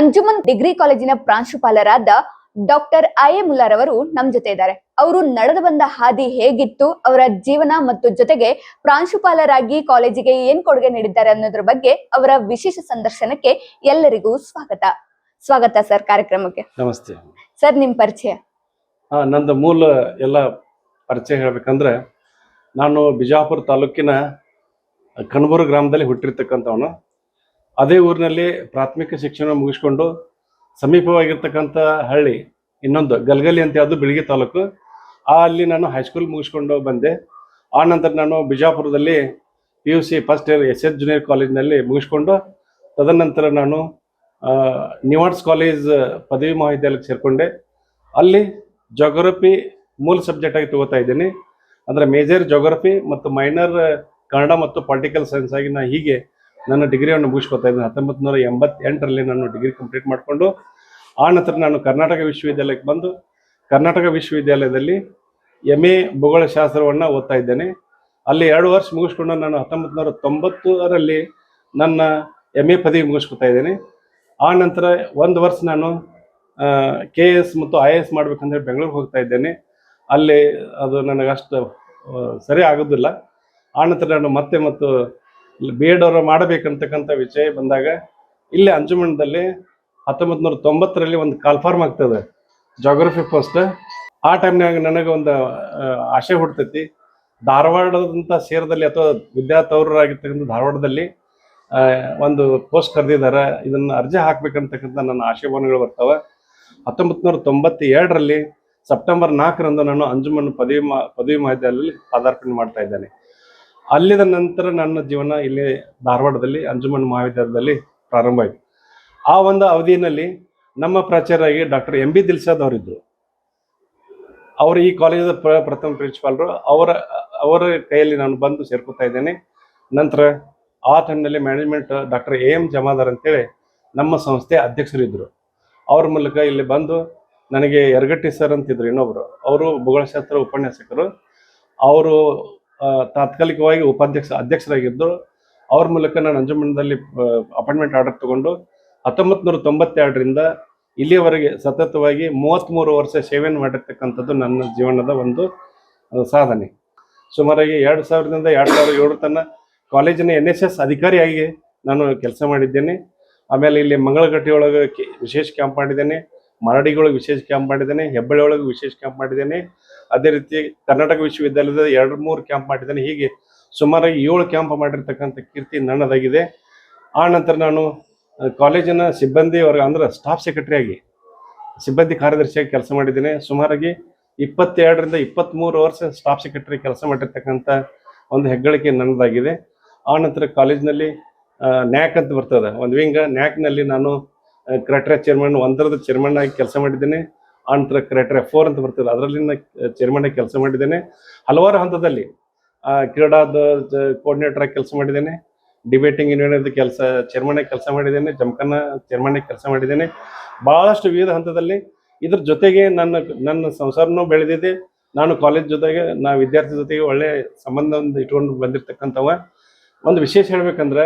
Anjuman degree ಕಾಲೇಜಿನ ಪ್ರಾಂಶುಪಾಲರಾದ doctor I A Muller ಅವರು ನಮ್ ಜೊತೆ ಇದ್ದಾರೆ ಅವರು ನಡೆದು ಬಂದ ಹಾದಿ ಹೇಗಿತ್ತು ಅವರ ಜೀವನ ಮತ್ತು ಜೊತೆಗೆ ಪ್ರಾಂಶುಪಾಲರಾಗಿ ಕಾಲೇಜಿಗೆ ಏನ್ ಕೊಡುಗೆ ನೀಡಿದ್ದಾರೆ ಅನ್ನೋದ್ರ ಬಗ್ಗೆ ಅವರ ವಿಶೇಷ ಸಂದರ್ಶನಕ್ಕೆ ಎಲ್ಲರಿಗೂ ಸ್ವಾಗತ. ಸ್ವಾಗತ ಸರ್ ಕಾರ್ಯಕ್ರಮಕ್ಕೆ. ನಮಸ್ತೆ. ಸರ್ ನಿಮ್ ಪರಿಚಯ. ನಂದು ಮೂಲ ಎಲ್ಲ ಪರಿಚಯ ಹೇಳ್ಬೇಕಂದ್ರೆ ನಾನು ಬಿಜಾಪುರ ತಾಲೂಕಿನ ಕಣಬೂರು ಗ್ರಾಮದಲ್ಲಿ ಹುಟ್ಟಿರ್ತಕ್ಕಂಥವನು. ಅದೇ ಊರಿನಲ್ಲಿ ಪ್ರಾಥಮಿಕ ಶಿಕ್ಷಣ ಮುಗಿಸ್ಕೊಂಡು ಸಮೀಪವಾಗಿರ್ತಕ್ಕಂಥ ಹಳ್ಳಿ ಇನ್ನೊಂದು ಗಲ್ಗಲಿ ಅಂತ ಅದು ಬಿಳಿಗಿ ತಾಲೂಕು ಆ ಅಲ್ಲಿ ನಾನು ಹೈಸ್ಕೂಲ್ ಮುಗಿಸ್ಕೊಂಡು ಬಂದೆ. ಆ ನಂತರ ನಾನು ಬಿಜಾಪುರದಲ್ಲಿ P U C first year S S junior ಕಾಲೇಜಿನಲ್ಲಿ ಮುಗಿಸ್ಕೊಂಡು ತದನಂತರ ನಾನು ಆ, ಕಾಲೇಜ್ ಪದವಿ ಮಹಾವಿದ್ಯಾಲಯಕ್ಕೆ ಸೇರಿಕೊಂಡೆ. ಅಲ್ಲಿ ಜೋಗ್ರಫಿ ಮೂಲ ಸಬ್ಜೆಕ್ಟಾಗಿ ತಗೋತಾ ಇದ್ದೀನಿ. ಅಂದರೆ ಮೇಜರ್ ಜೋಗ್ರಫಿ ಮತ್ತು ಮೈನರ್ ಕನ್ನಡ ಮತ್ತು ಪೊಲಿಟಿಕಲ್ ಸೈನ್ಸ್ ಆಗಿ ನಾನು ಹೀಗೆ ನನ್ನ ಡಿಗ್ರಿಯನ್ನು ಮುಗಿಸ್ಕೊತಾ ಇದ್ದೀನಿ. ಹತ್ತೊಂಬತ್ತು ನೂರ ಎಂಬತ್ತೆಂಟರಲ್ಲಿ ನಾನು ಡಿಗ್ರಿ ಕಂಪ್ಲೀಟ್ ಮಾಡಿಕೊಂಡು ಆ ನಂತರ ನಾನು ಕರ್ನಾಟಕ ವಿಶ್ವವಿದ್ಯಾಲಯಕ್ಕೆ ಬಂದು ಕರ್ನಾಟಕ ವಿಶ್ವವಿದ್ಯಾಲಯದಲ್ಲಿ ಎಂ ಎ ಭೂಗೋಳಶಾಸ್ತ್ರವನ್ನು ಓದ್ತಾ ಇದ್ದೇನೆ. ಅಲ್ಲಿ ಎರಡು ವರ್ಷ ಮುಗಿಸ್ಕೊಂಡು ನಾನು ಹತ್ತೊಂಬತ್ತು ನೂರ ತೊಂಬತ್ತರಲ್ಲಿ ನನ್ನ ಎಂ ಎ ಪದವಿ ಮುಗಿಸ್ಕೊತಾ ಇದ್ದೇನೆ. ಆ ನಂತರ ಒಂದು ವರ್ಷ ನಾನು ಕೆ ಎ ಎಸ್ ಮತ್ತು ಐ ಎ ಎಸ್ ಮಾಡ್ಬೇಕಂದ್ರೆ ಬೆಂಗಳೂರಿಗೆ ಹೋಗ್ತಾ ಇದ್ದೇನೆ. ಅಲ್ಲಿ ಅದು ನನಗೆ ಅಷ್ಟು ಆ, ಸರಿ ಆಗೋದಿಲ್ಲ. ಆ ನಂತರ ನಾನು ಮತ್ತೆ ಮತ್ತು ಬಿ ಎಡ್ ಮಾಡಬೇಕಂತಕ್ಕಂಥ ವಿಷಯ ಬಂದಾಗ ಇಲ್ಲಿ ಅಂಜುಮಣದಲ್ಲಿ ಹತ್ತೊಂಬತ್ತು ನೂರ ತೊಂಬತ್ತರಲ್ಲಿ ಒಂದು ಕಾಲ್ಫಾರ್ಮ್ ಆಗ್ತದೆ ಜೋಗ್ರಫಿ ಪೋಸ್ಟ್ ಆ ಟೈಮ್ನಾಗ ನನಗೆ ಒಂದು ಆಸೆ ಹುಡ್ತೈತಿ ಧಾರವಾಡದಂಥ ಸೇರದಲ್ಲಿ ಅಥವಾ ವಿದ್ಯಾರ್ಥವರಾಗಿರ್ತಕ್ಕಂಥ ಧಾರವಾಡದಲ್ಲಿ ಒಂದು ಪೋಸ್ಟ್ ಕರೆದಿದ್ದಾರೆ. ಇದನ್ನು ಅರ್ಜಿ ಹಾಕ್ಬೇಕಂತಕ್ಕಂಥ ನನ್ನ ಆಶಯಭಾವನೆಗಳು ಬರ್ತವೆ. ಹತ್ತೊಂಬತ್ತು ನೂರ ತೊಂಬತ್ತೆರಡರಲ್ಲಿ ಸೆಪ್ಟೆಂಬರ್ ನಾಲ್ಕರಂದು ನಾನು ಅಂಜುಮನ್ ಪದವಿ ಮಾ, ಪದವಿ ಮಹಾವಿದ್ಯಾಲಯದಲ್ಲಿ ಪದಾರ್ಪಣೆ ಮಾಡ್ತಾ ಇದ್ದೇನೆ. ಅಲ್ಲಿದ ನಂತರ ನನ್ನ ಜೀವನ ಇಲ್ಲಿ ಧಾರವಾಡದಲ್ಲಿ, ಅಂಜುಮನ್ ಮಹಾವಿದ್ಯಾಲಯದಲ್ಲಿ ಪ್ರಾರಂಭ ಆಯಿತು. ಆ ಒಂದು ಅವಧಿಯಲ್ಲಿ ನಮ್ಮ ಪ್ರಾಚಾರ್ಯರಾಗಿ ಡಾಕ್ಟರ್ ಎಂ ಬಿ ದಿಲ್ಸಾದ್ ಅವರಿದ್ದರು. ಅವರು ಈ ಕಾಲೇಜದ ಪ್ರ, ಪ್ರಥಮ ಪ್ರಿನ್ಸಿಪಾಲರು. ಅವರ ಅವರ ಕೈಯಲ್ಲಿ ನಾನು ಬಂದು ಸೇರ್ಕೊತಾ ಇದ್ದೇನೆ. ನಂತರ ಆ ಟೈಮ್ನಲ್ಲಿ management doctor A M Jamadar ಅಂತೇಳಿ ನಮ್ಮ ಸಂಸ್ಥೆ ಅಧ್ಯಕ್ಷರಿದ್ದರು. ಅವ್ರ ಮೂಲಕ ಇಲ್ಲಿ ಬಂದು ನನಗೆ ಯರಗಟ್ಟಿ ಸರ್ ಅಂತಿದ್ರು ಇನ್ನೊಬ್ಬರು ಅವರು ಭೂಗೋಳಶಾಸ್ತ್ರ ಉಪನ್ಯಾಸಕರು. ಅವರು ತಾತ್ಕಾಲಿಕವಾಗಿ ಉಪಾಧ್ಯಕ್ಷ ಅಧ್ಯಕ್ಷರಾಗಿದ್ದು, ಅವ್ರ ಮೂಲಕ ನಾನು ಅಂಜುಮಣದಲ್ಲಿ ಅಪಾಯಿಂಟ್ಮೆಂಟ್ ಆರ್ಡರ್ ತಗೊಂಡು ಹತ್ತೊಂಬತ್ತು ನೂರ ತೊಂಬತ್ತೆರಡರಿಂದ ಇಲ್ಲಿಯವರೆಗೆ ಸತತವಾಗಿ ಮೂವತ್ತ್ಮೂರು ವರ್ಷ ಸೇವೆಯನ್ನು ಮಾಡಿರ್ತಕ್ಕಂಥದ್ದು ನನ್ನ ಜೀವನದ ಒಂದು ಸಾಧನೆ. ಸುಮಾರಾಗಿ ಎರಡು ಸಾವಿರದಿಂದ ಎರಡು ಸಾವಿರದ ಏಳು ತನಕ ಕಾಲೇಜಿನ ಎನ್ ಎಸ್ ಎಸ್ ಅಧಿಕಾರಿಯಾಗಿ ನಾನು ಕೆಲಸ ಮಾಡಿದ್ದೇನೆ. ಆಮೇಲೆ ಇಲ್ಲಿ ಮಂಗಳಗಟ್ಟೆಯೊಳಗೆ ವಿಶೇಷ ಕ್ಯಾಂಪ್ ಮಾಡಿದ್ದೇನೆ. ಮರಡಿಗಳಿಗೆ ವಿಶೇಷ ಕ್ಯಾಂಪ್ ಮಾಡಿದ್ದೇನೆ. ಹೆಬ್ಬಳ್ಳಿ ಒಳಗೆ ವಿಶೇಷ ಕ್ಯಾಂಪ್ ಮಾಡಿದ್ದೇನೆ. ಅದೇ ರೀತಿ ಕರ್ನಾಟಕ ವಿಶ್ವವಿದ್ಯಾಲಯದ ಎರಡು ಮೂರು ಕ್ಯಾಂಪ್ ಮಾಡಿದ್ದಾನೆ. ಹೀಗೆ ಸುಮಾರಾಗಿ ಏಳು ಕ್ಯಾಂಪ್ ಮಾಡಿರ್ತಕ್ಕಂಥ ಕೀರ್ತಿ ನನ್ನದಾಗಿದೆ. ಆ ನಂತರ ನಾನು ಕಾಲೇಜಿನ ಸಿಬ್ಬಂದಿ ವರ್ಗ ಅಂದ್ರೆ ಸ್ಟಾಫ್ ಸೆಕ್ರೆಟರಿಯಾಗಿ ಸಿಬ್ಬಂದಿ ಕಾರ್ಯದರ್ಶಿಯಾಗಿ ಕೆಲಸ ಮಾಡಿದ್ದೇನೆ. ಸುಮಾರಾಗಿ ಇಪ್ಪತ್ತೆರಡರಿಂದ ಇಪ್ಪತ್ತ್ಮೂರು ವರ್ಷ ಸ್ಟಾಫ್ ಸೆಕ್ರೆಟರಿ ಕೆಲಸ ಮಾಡಿರ್ತಕ್ಕಂಥ ಒಂದು ಹೆಗ್ಗಳಿಕೆ ನನ್ನದಾಗಿದೆ. ಆ ನಂತರ ಕಾಲೇಜಿನಲ್ಲಿ ನ್ಯಾಕ್ ಅಂತ ಬರ್ತದೆ. ಒಂದು ವಿಂಗ ನ್ಯಾಕ್ನಲ್ಲಿ ನಾನು ಕ್ರೈಟೇರಿಯಾ ಚೇರ್ಮನ್ ಒಂದರದ ಚೇರ್ಮನ್ ಆಗಿ ಕೆಲಸ ಮಾಡಿದ್ದೇನೆ. ಆ ನಂತರ ಕ್ರೈಟೇರಿಯಾ ಫೋರ್ ಅಂತ ಬರ್ತದೆ. ಅದರಲ್ಲಿ ಚೇರ್ಮನ್ ಆಗಿ ಕೆಲಸ ಮಾಡಿದ್ದೇನೆ. ಹಲವಾರು ಹಂತದಲ್ಲಿ ಕ್ರೀಡಾದ ಕೋರ್ಡಿನೇಟರ್ ಆಗಿ ಕೆಲಸ ಮಾಡಿದ್ದೇನೆ. ಡಿಬೇಟಿಂಗ್ ಯೂನಿಯನ್ ಕೆಲಸ ಚೇರ್ಮನ್ ಆಗಿ ಕೆಲಸ ಮಾಡಿದ್ದೇನೆ. ಜಮಖಾನ ಚೇರ್ಮನ್ ಆಗಿ ಕೆಲಸ ಮಾಡಿದ್ದೇನೆ. ಬಹಳಷ್ಟು ವಿವಿಧ ಹಂತದಲ್ಲಿ ಇದ್ರ ಜೊತೆಗೆ ನನ್ನ ನನ್ನ ಸಂಸಾರನೂ ಬೆಳೆದಿದೆ. ನಾನು ಕಾಲೇಜ್ ಜೊತೆಗೆ, ನಾ ವಿದ್ಯಾರ್ಥಿ ಜೊತೆಗೆ ಒಳ್ಳೆ ಸಂಬಂಧ ಇಟ್ಕೊಂಡು ಬಂದಿರತಕ್ಕಂಥವ. ಒಂದು ವಿಶೇಷ ಹೇಳ್ಬೇಕಂದ್ರೆ